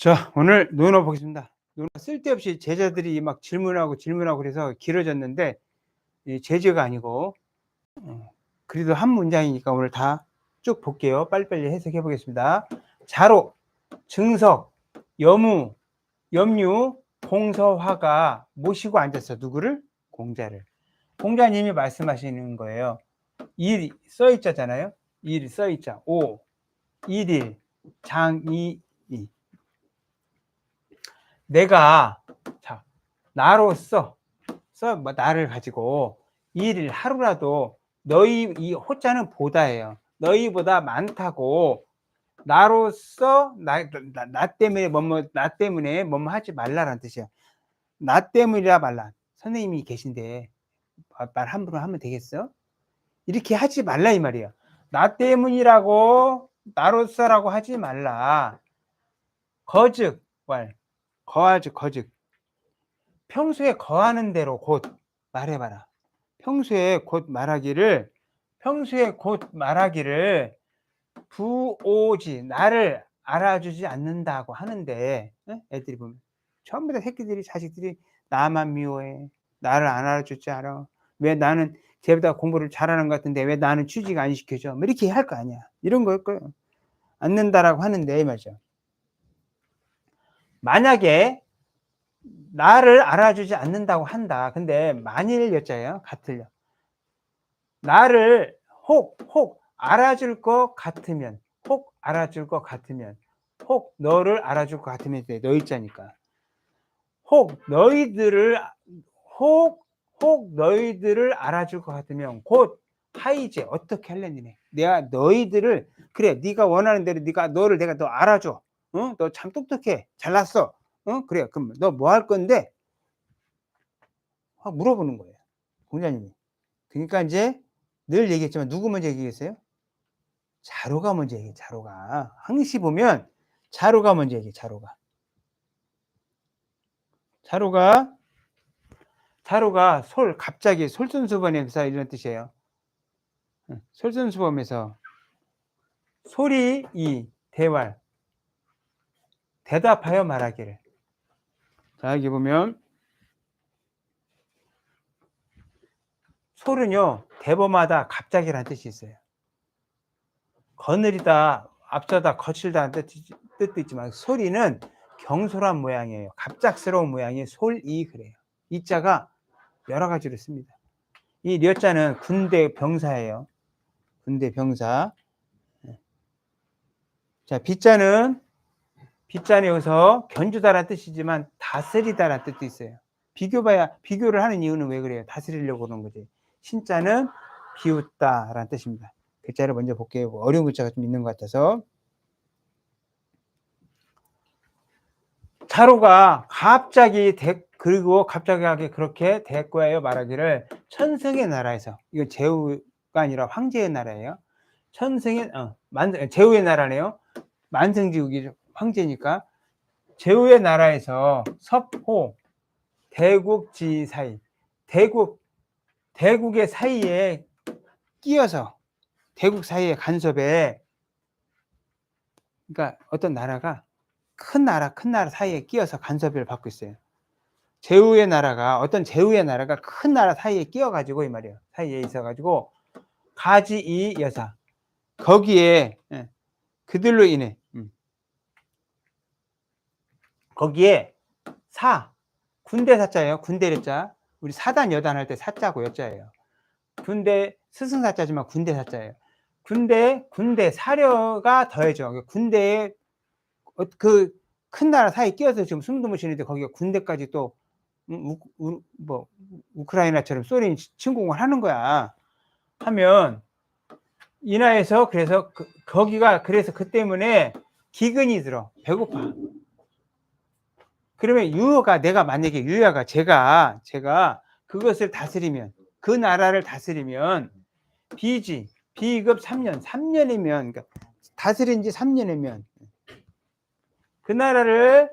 자, 오늘 논어 보겠습니다. 논어 쓸데없이 제자들이 막 질문하고 질문하고 그래서 길어졌는데 이 제재가 아니고 어, 그래도 한 문장이니까 오늘 다 쭉 볼게요. 빨리빨리 해석해 보겠습니다. 자로, 증석, 여무, 염류, 공서화가 모시고 앉았어. 누구를? 공자를. 공자님이 말씀하시는 거예요. 일 써 있잖아요. 일 써 있자. 오, 일일, 장이, 이. 내가 자 나로서 써 뭐, 나를 가지고 일일 하루라도 너희 이 호자는 보다예요. 너희보다 많다고 나로서 나, 나, 나 때문에 뭐뭐 나 때문에 뭐뭐 하지 말라라는 뜻이야. 나 때문이라 말라. 선생님이 계신데 말 함부로 하면 되겠어? 이렇게 하지 말라 이 말이야. 나 때문이라고 나로서라고 하지 말라. 거즉 왈 거하즉 거즉 평소에 거하는 대로 곧 말해봐라. 평소에 곧 말하기를 평소에 곧 말하기를 부오지 나를 알아주지 않는다고 하는데 에? 애들이 보면. 전부 다 새끼들이 자식들이 나만 미워해. 나를 안 알아주지 않아. 왜 나는 쟤보다 공부를 잘하는 것 같은데 왜 나는 취직 안 시켜줘? 뭐 이렇게 할 거 아니야. 이런 거일 거예요. 않는다라고 하는데 말이죠 만약에 나를 알아주지 않는다고 한다. 근데 만일 여자예요. 같을요. 나를 혹, 혹 알아줄 것 같으면, 혹 알아줄 것 같으면, 혹 너를 알아줄 것 같으면 돼. 너희자니까. 혹 너희들을, 혹, 혹 너희들을 알아줄 것 같으면 곧 하이제 어떻게 할래 니네. 내가 너희들을 그래 네가 원하는 대로 네가 너를 내가 너 알아줘. 어? 너참 똑똑해. 잘났어. 어? 그래. 그럼 너 뭐 할 건데? 확 물어보는 거예요. 공자님이. 그러니까 이제 늘 얘기했지만 누구 먼저 얘기했어요? 자로가 먼저 얘기해. 자로가. 항시 보면 자로가 먼저 얘기해. 자로가. 자로가 자로가 솔 갑자기 솔선수범에서 이런 뜻이에요. 솔선수범에서 소리 이 대활 대답하여 말하기를. 자, 여기 보면 솔은요 대범하다 갑자기라는 뜻이 있어요. 거느리다 앞서다 거칠다는 뜻, 뜻도 있지만 소리는 경솔한 모양이에요. 갑작스러운 모양이 솔이 그래요. 이 자가 여러 가지로 씁니다. 이 려자는 군대 병사예요. 군대 병사. 자, 비자는 빗자는 여기서 견주다라는 뜻이지만 다스리다라는 뜻도 있어요. 비교봐야 비교를 하는 이유는 왜 그래요? 다스리려고 그러는 거지. 신자는 비웃다라는 뜻입니다. 글자를 먼저 볼게요. 어려운 글자가 좀 있는 것 같아서. 자로가 갑자기 대, 그리고 갑자기 그렇게 대꾸하여 말하기를 천승의 나라에서 이거 제후가 아니라 황제의 나라예요. 천승의 어, 만 제후의 나라네요. 만승지국이 황제니까 제후의 나라에서 섭호 대국지 사이 대국 대국의 사이에 끼어서 대국 사이의 간섭에 그러니까 어떤 나라가 큰 나라 큰 나라 사이에 끼어서 간섭을 받고 있어요. 제후의 나라가 어떤 제후의 나라가 큰 나라 사이에 끼어 가지고 이 말이에요. 사이에 있어 가지고 가지 이 여사 거기에 예, 그들로 인해 음. 거기에 사 군대 사자예요. 군대 래자 우리 사단 여단 할 때 사자고 여자예요. 군대 스승 사자지만 군대 사자예요. 군대 군대 사려가 더해져. 군대에 그 큰 나라 사이 끼어서 지금 숨도 못 쉬는데 거기가 군대까지 또 우, 우, 뭐 우크라이나처럼 소련이 침공을 하는 거야. 하면 이나에서 그래서 그, 거기가 그래서 그 때문에 기근이 들어 배고파. 그러면 유효가 내가 만약에 유효가 제가 제가 그것을 다스리면 그 나라를 다스리면 비지. 비급 3년 3년이면 그러니까 다스린 지 3년이면 그 나라를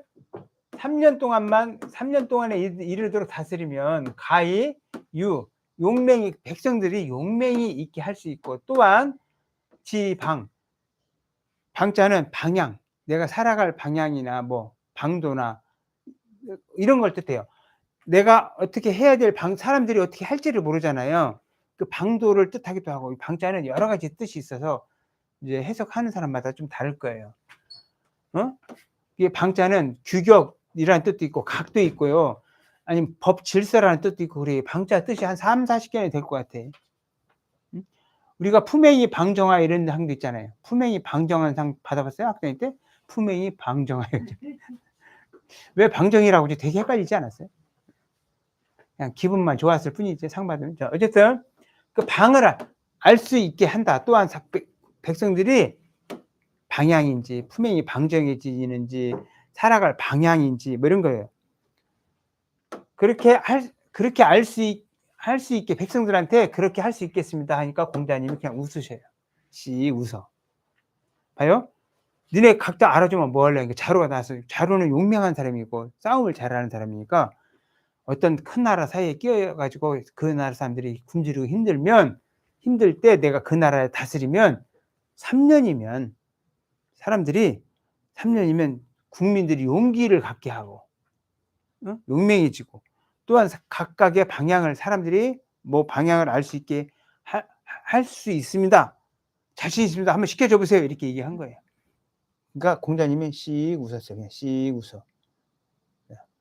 3년 동안만 3년 동안에 이르도록 다스리면 가히 유 용맹이 백성들이 용맹이 있게 할 수 있고 또한 지방 방자는 방향. 내가 살아갈 방향이나 뭐 방도나 이런 걸 뜻해요. 내가 어떻게 해야 될 방, 사람들이 어떻게 할지를 모르잖아요. 그 방도를 뜻하기도 하고, 이 방자는 여러 가지 뜻이 있어서 이제 해석하는 사람마다 좀 다를 거예요. 어? 이게 방자는 규격이라는 뜻도 있고, 각도 있고요. 아니면 법 질서라는 뜻도 있고, 그래. 방자 뜻이 한 3, 40개는 될 것 같아. 응? 우리가 품행이 방정화 이런 상도 있잖아요. 품행이 방정한 상 받아봤어요? 학생 때? 품행이 방정화. 왜 방정이라고 하지? 되게 헷갈리지 않았어요? 그냥 기분만 좋았을 뿐이지 상 받으면. 자, 어쨌든 그 방을 알 수 있게 한다. 또한 백성들이 방향인지 품행이 방정해지는지 살아갈 방향인지 뭐 이런 거예요. 그렇게 할 그렇게 알 수 할 수 있게 백성들한테 그렇게 할 수 있겠습니다 하니까 공자님이 그냥 웃으셔요. 씨 웃어. 봐요 니네 각자 알아주면 뭐 할래? 자루가 나서 자루는 용맹한 사람이고 싸움을 잘하는 사람이니까 어떤 큰 나라 사이에 끼어가지고 그 나라 사람들이 굶주리고 힘들면 힘들 때 내가 그 나라를 다스리면 3년이면 사람들이 3년이면 국민들이 용기를 갖게 하고 응? 용맹해지고 또한 각각의 방향을 사람들이 뭐 방향을 알 수 있게 할 수 있습니다. 자신 있습니다. 한번 시켜줘 보세요. 이렇게 얘기한 거예요. 그러니까 공자님이 씩 웃었어요. 그냥 씩 웃어.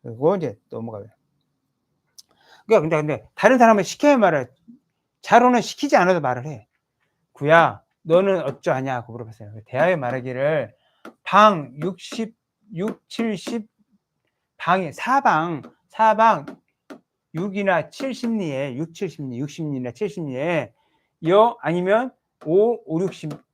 그리고 이제 넘어가요. 그러니까 근데, 근데 다른 사람은 시켜야 말을 자로는 시키지 않아도 말을 해. 구야 너는 어쩌하냐고 물어봤어요. 대하여 말하기를 방 60, 6, 70 방에 사방 사방 6이나 70리에 6, 70리, 60리나 70리에 여 아니면 5, 5, 60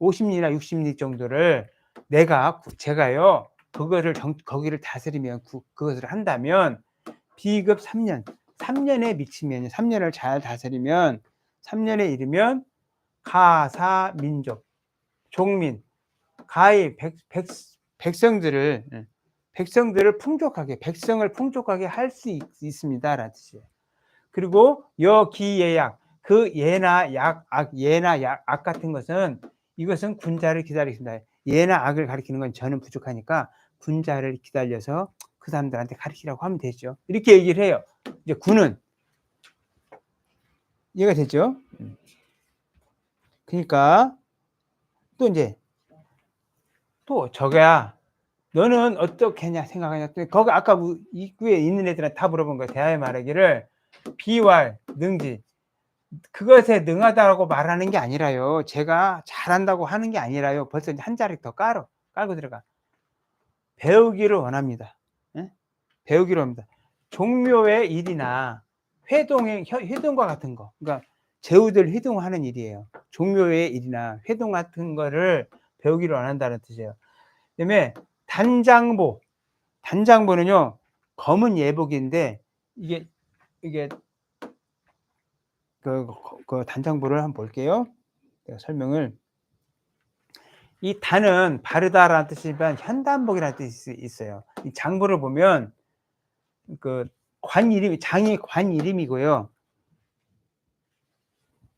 50리나 60리 정도를 내가 제가요 그거를 정, 거기를 다스리면 그, 그것을 한다면 비급 3년 3년에 미치면 3년을 잘 다스리면 3년에 이르면 가사 민족 종민 가히 백, 백, 백성들을 예, 백성들을 풍족하게 백성을 풍족하게 할 수 있습니다라는 뜻이에요. 그리고 여기예약 그 예나 약, 악, 예나 약, 악 같은 것은 이것은 군자를 기다리겠습니다. 예나 악을 가리키는 건 저는 부족하니까 군자를 기다려서 그 사람들한테 가르치라고 하면 되죠. 이렇게 얘기를 해요. 이제 군은 이해가 되죠? 음. 그러니까 또 이제 또 저거야 너는 어떻게 냐 생각하냐 거기 아까 입구에 있는 애들한테 다 물어본 거야 대하에 말하기를 비왈 능지 그것에 능하다고 말하는 게 아니라요. 제가 잘한다고 하는 게 아니라요. 벌써 한 자리 더 깔어 깔고 들어가. 배우기를 원합니다. 예? 배우기를 합니다. 종묘의 일이나 회동의 회동과 같은 거. 그러니까 제후들 회동하는 일이에요. 종묘의 일이나 회동 같은 거를 배우기를 원한다는 뜻이에요. 그다음에 단장보. 단장보는요 검은 예복인데 이게 이게 그, 그 단장보를 한번 볼게요 설명을 이 단은 바르다라는 뜻이지만 현단복이라는 뜻이 있어요 이 장보를 보면 그 관 이름이 장이 관 이름이고요.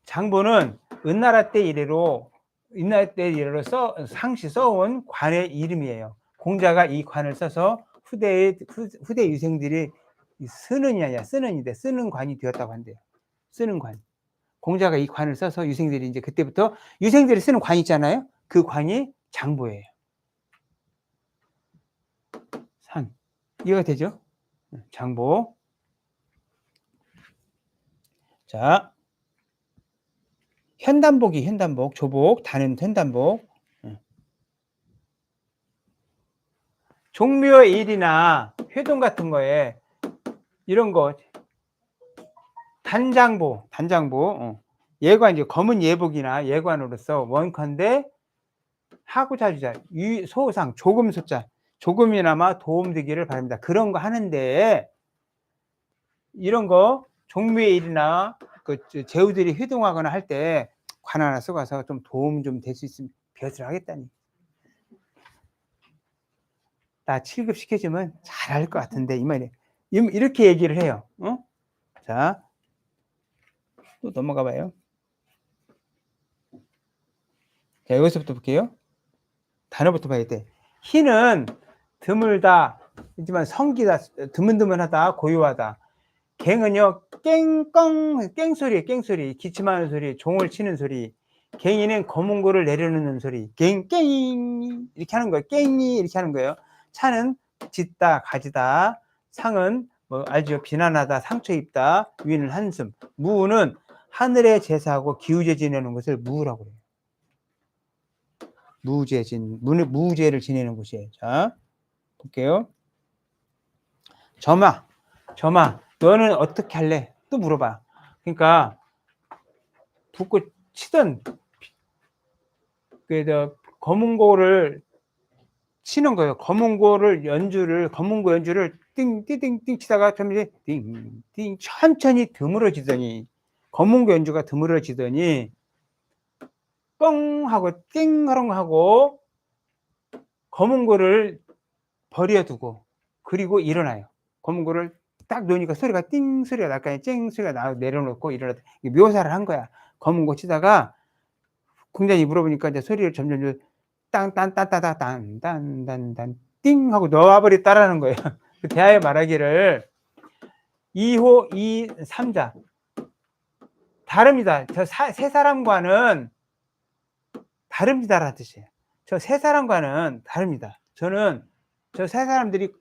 장보는 은나라 때 이래로 은나라 때 이래로 써 상시 써온 관의 이름이에요. 공자가 이 관을 써서 후대의 후대 유생들이 아니야 쓰는인데 쓰는 관이 되었다고 한대요. 쓰는 관. 공자가 이 관을 써서 유생들이 이제 그때부터 유생들이 쓰는 관 있잖아요. 그 관이 장보예요. 산 이해가 되죠? 장보. 자, 현단복이 현단복, 조복, 단은 현단복. 종묘의 일이나 회동 같은 거에 이런 거 단장보, 단장보. 어. 예관 이제 검은 예복이나 예관으로서 원컨대 하고자 주자 유 소상 조금 숫자 조금이나마 도움되기를 바랍니다. 그런 거 하는데 이런 거 종묘의 일이나 그 제후들이 회동하거나 할 때 관 하나 써가서 좀 도움 좀 될 수 있으면 벼슬 하겠다니. 나 7급 시켜주면 잘할 것 같은데 이 말이에요. 이렇게 얘기를 해요. 어? 자, 또 넘어가 봐요. 자, 여기서부터 볼게요. 단어부터 봐야 돼. 희는 드물다 하지만 성기다 드문드문하다 고요하다. 갱은요 깽껑 깽소리 깽소리 기침하는 소리 종을 치는 소리. 갱이는 검은 고를 내려놓는 소리. 갱깽 이렇게 하는 거예요. 깽이 이렇게 하는 거예요. 차는 짖다 가지다. 상은 뭐 알죠? 비난하다 상처 입다. 위는 한숨. 무는 하늘에 제사하고 기우제 지내는 것을 무라고 그래요. 무제 진 무, 무제를 지내는 곳이에요. 자 볼게요. 점아 점아 너는 어떻게 할래? 또 물어봐. 그러니까 붓고 치던 그저 검은고를 치는 거예요. 검은고를 연주를 검은고 연주를 띵 띵띵띵 치다가 점점 띵띵 천천히 드물어지더니 검은고 연주가 드물어지더니 뻥 하고 띵 하는 거 하고 검은고를 버려두고 그리고 일어나요. 검은고를 딱 놓으니까 소리가 띵 소리가 날까요? 쨍 소리가 나 내려놓고 일어났다. 묘사를 한 거야. 검은고 치다가 공장이 물어보니까 이제 소리를 점점 점 땅딴딴따다딴딴딴딴 띵 하고 넣어버렸다라는 거예요. 그 대하의 말하기를 2호 2 3자 다릅니다. 저 세 사람과는 다릅니다라는 뜻이에요. 저 세 사람과는 다릅니다. 저는 저 세 사람들이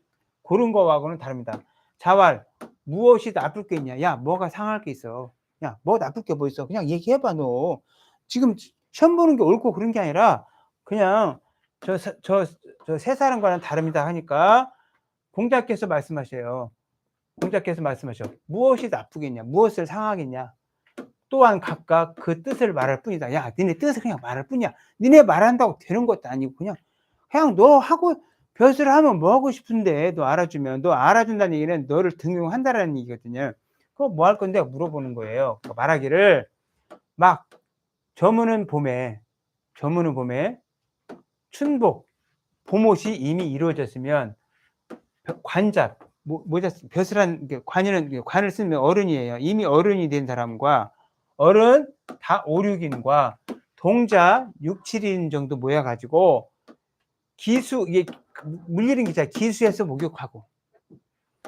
고른 거하고는 다릅니다. 자왈 무엇이 나쁠 게 있냐? 야 뭐가 상할 게 있어? 야 뭐 나쁠 게 뭐 있어? 그냥 얘기해봐 너. 지금 시험 보는 게 옳고 그런 게 아니라 그냥 저 저 저 세 사람과는 다릅니다 하니까 공자께서 말씀하셔요. 공자께서 말씀하셔. 무엇이 나쁘겠냐? 무엇을 상하겠냐? 또한 각각 그 뜻을 말할 뿐이다. 야, 니네 뜻을 그냥 말할 뿐이야. 니네 말한다고 되는 것도 아니고 그냥 그냥 너 하고 벼슬을 하면 뭐 하고 싶은데 너 알아주면 너 알아준다는 얘기는 너를 등용한다라는 얘기거든요. 그거 뭐 할 건데 물어보는 거예요. 그 말하기를 막 저무는 봄에 저무는 봄에 춘복 봄옷이 이미 이루어졌으면 관잡 뭐, 모자 벼슬한 관이는 관을 쓰면 어른이에요. 이미 어른이 된 사람과 어른 다 5, 6인과 동자 6, 7인 정도 모여 가지고 기수 이게 물리는 기자 기수에서 목욕하고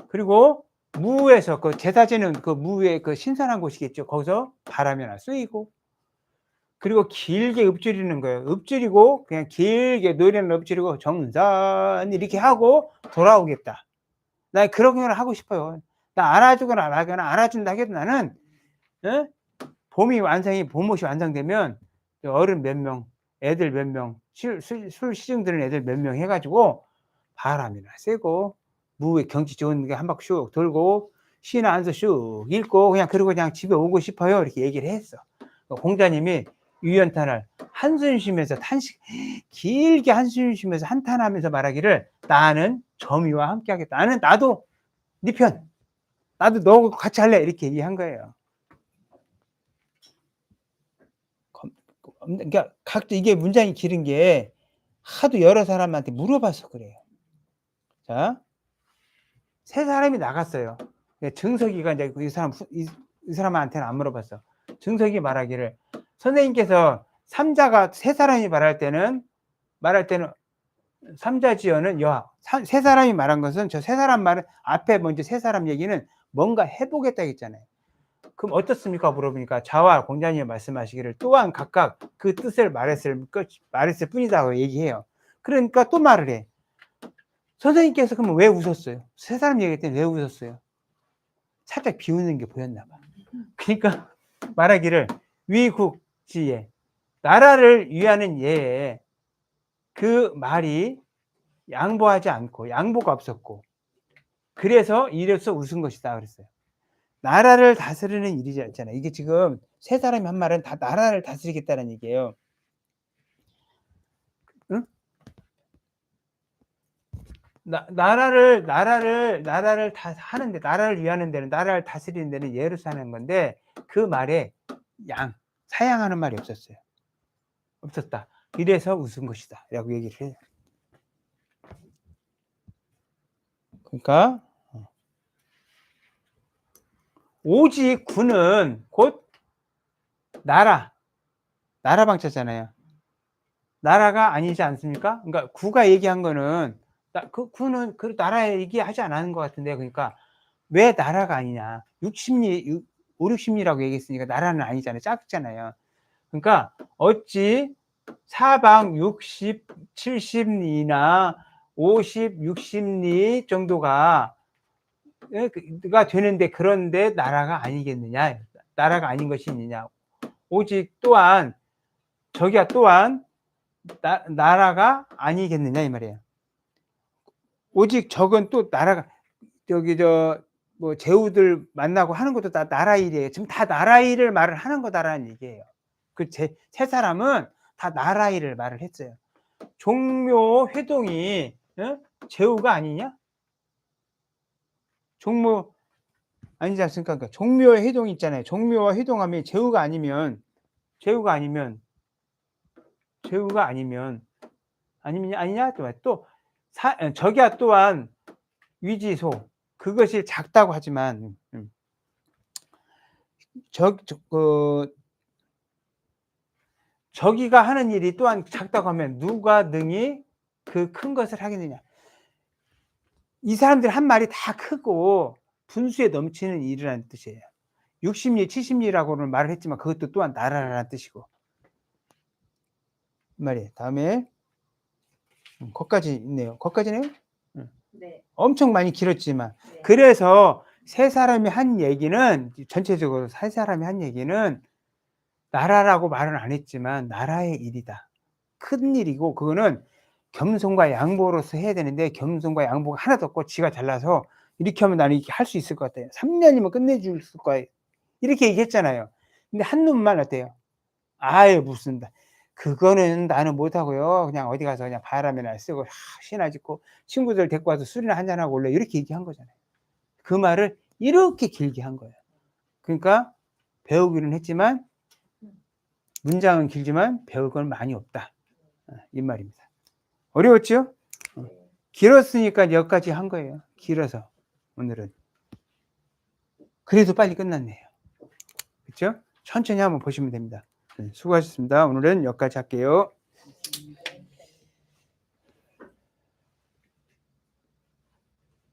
그리고 무에서 그 제사 지는 그 무의 그 신선한 곳이겠죠. 거기서 바람이 나 쏘이고 그리고 길게 읊조리는 거예요. 읊조리고 그냥 길게 노래는 읊조리고 정선 이렇게 하고 돌아오겠다. 나 그런 걸 하고 싶어요. 나 알아주거나 안 하거나 알아준다 해도 나는 에? 봄이 완성이 봄옷이 완성되면 어른 몇 명, 애들 몇 명, 술, 술, 술 시중 드는 애들 몇 명 해가지고 바람이나 쐬고 무에 경치 좋은 게 한 바퀴 슉 돌고 시나 안서 슉 읽고 그냥 그러고 그냥 집에 오고 싶어요 이렇게 얘기를 했어. 공자님이 유연탄을 한숨 쉬면서 탄식 길게 한숨 쉬면서 한탄하면서 말하기를 나는 점이와 함께 하겠다. 나는 나도 네 편. 나도 너 같이 할래. 이렇게 얘기한 거예요. 그러니까 각자 이게 문장이 길은 게 하도 여러 사람한테 물어봐서 그래요. 자, 세 사람이 나갔어요. 증석이가 이제 이 사람 이, 이 사람한테는 안 물어봤어. 증석이 말하기를 선생님께서 삼자가 세 사람이 말할 때는 말할 때는 삼자지어는 야, 세 사람이 말한 것은 저 세 사람 말은 앞에 먼저 세 사람 얘기는 뭔가 해보겠다 했잖아요. 그럼 어떻습니까? 물어보니까 자와 공자님이 말씀하시기를 또한 각각 그 뜻을 말했을, 말했을 뿐이다고 얘기해요. 그러니까 또 말을 해. 선생님께서 그러면 왜 웃었어요? 세 사람 얘기할 때왜 웃었어요? 살짝 비웃는 게 보였나 봐. 그러니까 말하기를 위국지에 나라를 위하는 예에 그 말이 양보하지 않고 양보가 없었고 그래서 이래서 웃은 것이다 그랬어요. 나라를 다스리는 일이잖아요. 이게 지금 세 사람이 한 말은 다 나라를 다스리겠다는 얘기예요. 응? 나, 나라를 나라를 나라를 다 하는데 나라를 위하는 데는 나라를 다스리는 데는 사는 건데 그 말에 양 사양하는 말이 없었어요. 없었다. 이래서 웃은 것이다. 라고 얘기를 해요. 그러니까 어. 오직 군은 곧 나라 나라 방자잖아요. 나라가 아니지 않습니까? 그러니까 구가 얘기한 거는 나, 그, 그는 그 나라 얘기하지 않았는 것 같은데, 그러니까 왜 나라가 아니냐. 60리, 5, 60리라고 얘기했으니까 나라는 아니잖아요. 작잖아요. 그러니까 어찌 사방 60, 70리나 50, 60리 정도가 가 되는데 그런데 나라가 아니겠느냐. 나라가 아닌 것이 있느냐. 오직 또한 저기야 또한 나, 나라가 아니겠느냐 이 말이에요. 오직 적은 또 나라가 여기 저 뭐 제후들 만나고 하는 것도 다 나라 일이에요. 지금 다 나라 일을 말을 하는 거다라는 얘기예요. 그세 사람은 다 나라 일을 말을 했어요. 종묘 회동이 어? 제후가 아니냐? 종묘 아니지 않습니까? 그러니까 종묘의 회동 있잖아요. 종묘와 회동하면 제후가 아니면 제후가 아니면 제후가 아니면 아니면 아니냐 또, 또 사, 어, 저기야 또한 위지소 그것이 작다고 하지만 음. 저, 저 그, 저기가 하는 일이 또한 작다고 하면 누가 능히 그 큰 것을 하겠느냐 이 사람들 한 말이 다 크고 분수에 넘치는 일이라는 뜻이에요. 60리 70리라고는 말을 했지만 그것도 또한 나라라는 뜻이고. 이 말이에요. 다음에 음, 거기까지 있네요. 거기까지네요? 네. 엄청 많이 길었지만. 네. 그래서 세 사람이 한 얘기는 전체적으로 세 사람이 한 얘기는 나라라고 말은 안 했지만 나라의 일이다. 큰 일이고 그거는 겸손과 양보로서 해야 되는데 겸손과 양보가 하나도 없고 지가 잘나서 이렇게 하면 나는 이렇게 할 수 있을 것 같아요. 3년이면 끝내줄 거예요. 이렇게 얘기했잖아요. 근데 한 놈만 어때요? 아예 무슨 다 그거는 나는 못하고요. 그냥 어디 가서 그냥 바람이나 쓰고 하, 신나 짓고 친구들 데리고 와서 술이나 한잔하고 올래 이렇게 얘기한 거잖아요. 그 말을 이렇게 길게 한 거예요. 그러니까 배우기는 했지만 문장은 길지만 배울 건 많이 없다. 어, 이 말입니다. 어려웠죠? 어, 길었으니까 여기까지 한 거예요. 길어서 오늘은. 그래도 빨리 끝났네요. 그렇죠? 천천히 한번 보시면 됩니다. 네, 수고하셨습니다. 오늘은 여기까지 할게요.